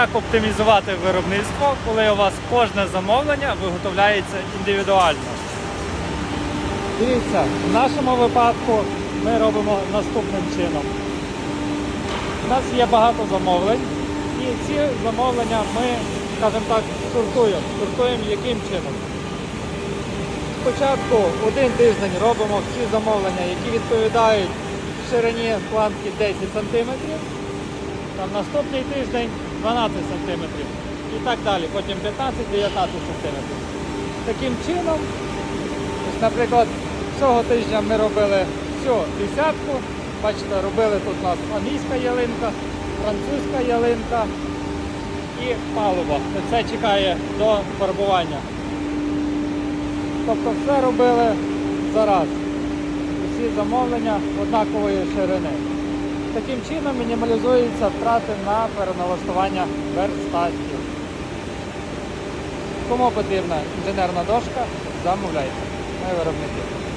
Як оптимізувати виробництво, коли у вас кожне замовлення виготовляється індивідуально? Дивіться, в нашому випадку ми робимо наступним чином. У нас є багато замовлень, і ці замовлення ми, скажімо так, сортуємо. Сортуємо яким чином? Спочатку один тиждень робимо всі замовлення, які відповідають ширині планки 10 см. Там наступний тиждень 12 см. І так далі. Потім 15-19 см. Таким чином, ось, наприклад, цього тижня ми робили всю десятку. Бачите, робили тут у нас англійська ялинка, французька ялинка і палуба. Це чекає до фарбування. Тобто все робили зараз. Усі замовлення однакової ширини. Таким чином мінімалізуються втрати на переналаштування верстатів. Кому потрібна інженерна дошка, замовляйте. Ми виробники.